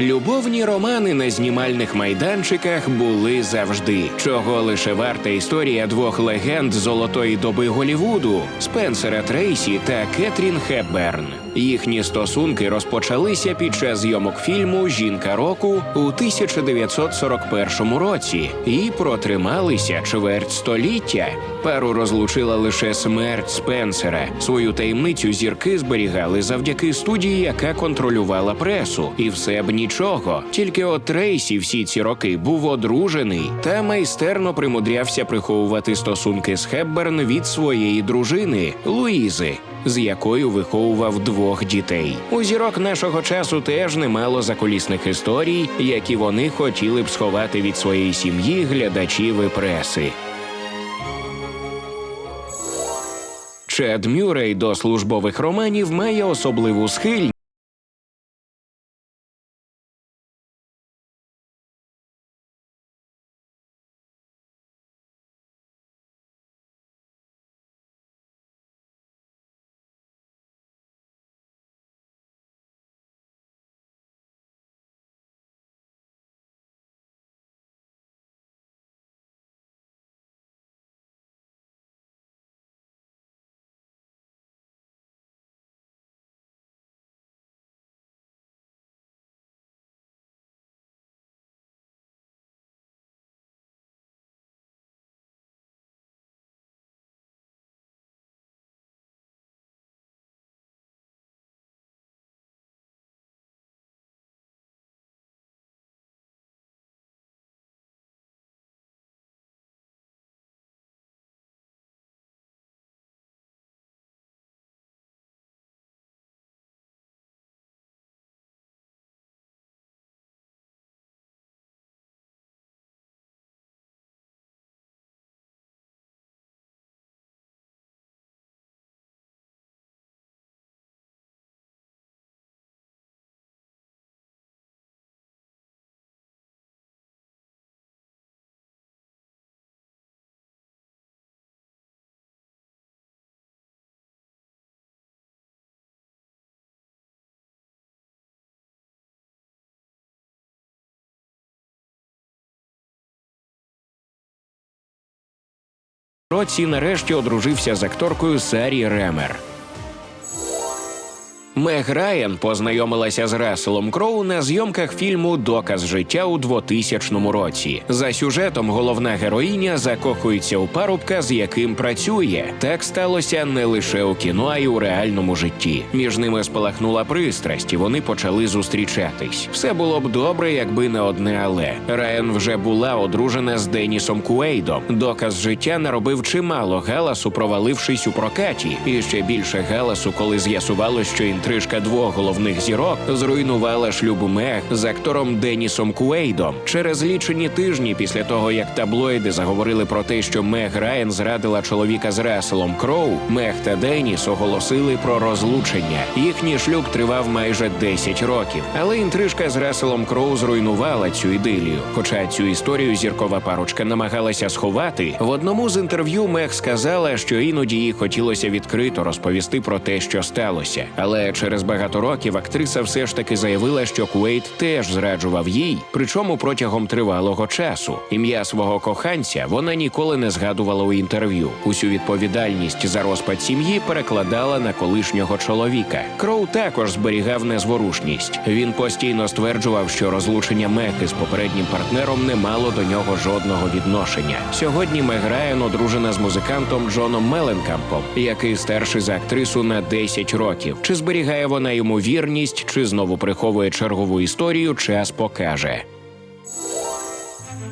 Любовні романи на знімальних майданчиках були завжди. Чого лише варта історія двох легенд золотої доби Голівуду Спенсера Трейсі та Кетрін Хепберн. Їхні стосунки розпочалися під час зйомок фільму Жінка року у 1941 році і протрималися чверть століття. Пару розлучила лише смерть Спенсера. Свою таємницю зірки зберігали завдяки студії, яка контролювала пресу, і все б нічого. Тільки от Трейсі всі ці роки був одружений та майстерно примудрявся приховувати стосунки з Хепберн від своєї дружини Луїзи. З якою виховував двох дітей. У зірок нашого часу теж немало закулісних історій, які вони хотіли б сховати від своєї сім'ї, глядачів і преси. Чед Мюррей до службових романів має особливу схильність. Році нарешті одружився з акторкою Сарі Ремер. Мег Райан познайомилася з Расселом Кроу на зйомках фільму Доказ життя у 2000 році. За сюжетом головна героїня закохується у парубка, з яким працює. Так сталося не лише у кіно, а й у реальному житті. Між ними спалахнула пристрасть, і вони почали зустрічатись. Все було б добре, якби не одне, але Райан вже була одружена з Денісом Куейдом. Доказ життя наробив чимало галасу, провалившись у прокаті, і ще більше галасу, коли з'ясувало, що інтрижка двох головних зірок зруйнувала шлюб Мег з актором Денісом Куейдом. Через лічені тижні після того, як таблоїди заговорили про те, що Мег Райан зрадила чоловіка з Расселом Кроу, Мег та Деніс оголосили про розлучення. Їхній шлюб тривав майже 10 років. Але інтрижка з Расселом Кроу зруйнувала цю ідилію. Хоча цю історію зіркова парочка намагалася сховати, в одному з інтерв'ю Мег сказала, що іноді їй хотілося відкрито розповісти про те, що сталося. Але через багато років актриса все ж таки заявила, що Куейт теж зраджував їй, причому протягом тривалого часу. Ім'я свого коханця вона ніколи не згадувала у інтерв'ю. Усю відповідальність за розпад сім'ї перекладала на колишнього чоловіка. Кроу також зберігав незворушність. Він постійно стверджував, що розлучення Мег із попереднім партнером не мало до нього жодного відношення. Сьогодні Мег Райан одружена з музикантом Джоном Меленкампом, який старший за актрису на 10 років. Чи зберігає вона йому вірність, чи знову приховує чергову історію, час покаже.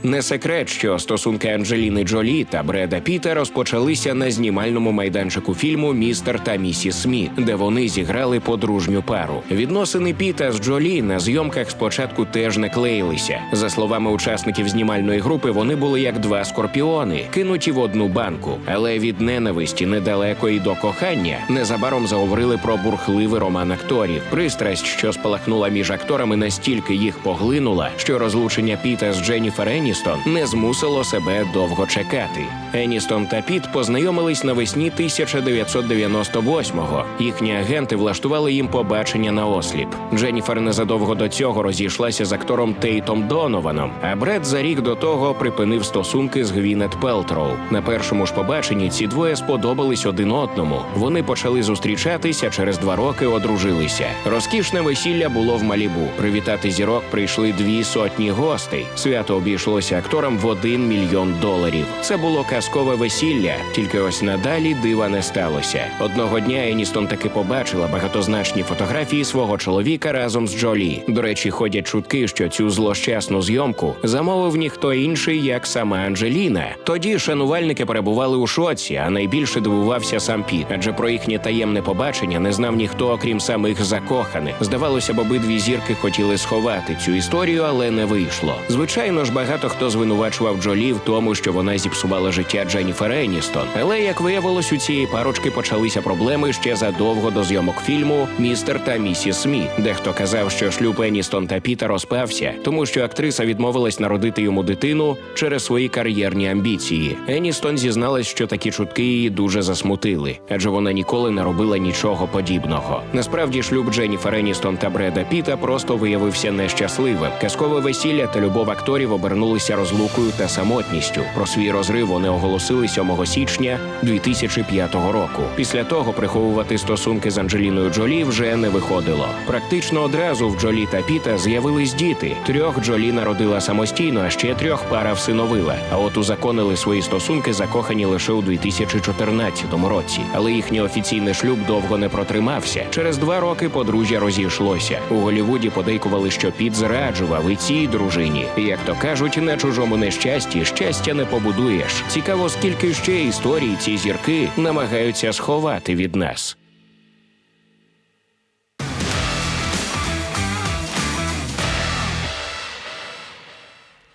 Не секрет, що стосунки Анджеліни Джолі та Бреда Піта розпочалися на знімальному майданчику фільму Містер та місіс Сміт, де вони зіграли подружню пару. Відносини Піта з Джолі на зйомках спочатку теж не клеїлися. За словами учасників знімальної групи, вони були як два скорпіони, кинуті в одну банку. Але від ненависті недалеко і до кохання незабаром заговорили про бурхливий роман акторів. Пристрасть, що спалахнула між акторами, настільки їх поглинула, що розлучення Піта з Дженніфер Еністон Еністон не змусило себе довго чекати. Еністон та Піт познайомились навесні 1998-го. Їхні агенти влаштували їм побачення на осліп. Дженніфер незадовго до цього розійшлася з актором Тейтом Донованом, а Бред за рік до того припинив стосунки з Гвінет Пелтроу. На першому ж побаченні ці двоє сподобались один одному. Вони почали зустрічатися, через два роки одружилися. Розкішне весілля було в Малібу. Привітати зірок прийшли дві сотні гостей. Свято обійшлося акторам в один мільйон доларів. Це було казкове весілля, тільки ось надалі дива не сталося. Одного дня Еністон таки побачила багатозначні фотографії свого чоловіка разом з Джолі. До речі, ходять чутки, що цю злощасну зйомку замовив ніхто інший, як сама Анджеліна. Тоді шанувальники перебували у шоці, а найбільше дивувався сам Піт, адже про їхнє таємне побачення не знав ніхто, окрім самих закоханих. Здавалося б, обидві зірки хотіли сховати цю історію, але не вийшло. Звичайно ж, багато хто звинувачував Джолі в тому, що вона зіпсувала життя Дженніфер Еністон. Але як виявилось, у цієї парочки почалися проблеми ще задовго до зйомок фільму Містер та місіс Сміт. Дехто казав, що шлюб Еністон та Піта розпався, тому що актриса відмовилась народити йому дитину через свої кар'єрні амбіції. Еністон зізналась, що такі чутки її дуже засмутили, адже вона ніколи не робила нічого подібного. Насправді, шлюб Дженніфер Еністон та Бреда Піта просто виявився нещасливим. Казкове весілля та любов акторів обернулися розлукою та самотністю. Про свій розрив вони оголосили 7 січня 2005 року. Після того приховувати стосунки з Анджеліною Джолі вже не виходило. Практично одразу в Джолі та Піта з'явились діти. Трьох Джолі народила самостійно, а ще трьох пара всиновила. А от узаконили свої стосунки закохані лише у 2014 році. Але їхній офіційний шлюб довго не протримався. Через два роки подружжя розійшлося. У Голівуді подейкували, що Піт зраджував і цій дружині. Як то кажуть, на чужому нещасті щастя не побудуєш. Цікаво, скільки ще історій ці зірки намагаються сховати від нас.